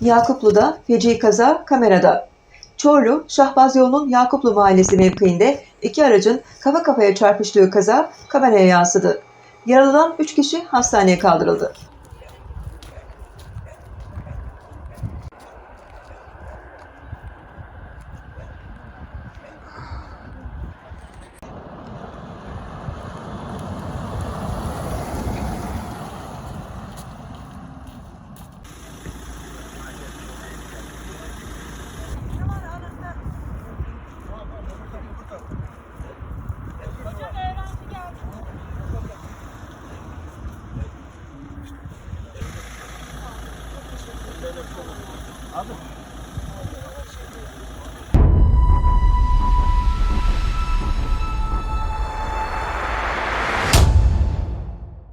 Yakuplu'da feci kaza kamerada. Çorlu, Şahbaz yolunun Yakuplu mahallesi mevkiinde iki aracın kafa kafaya çarpıştığı kaza kameraya yansıdı. Yaralanan 3 kişi hastaneye kaldırıldı. Abi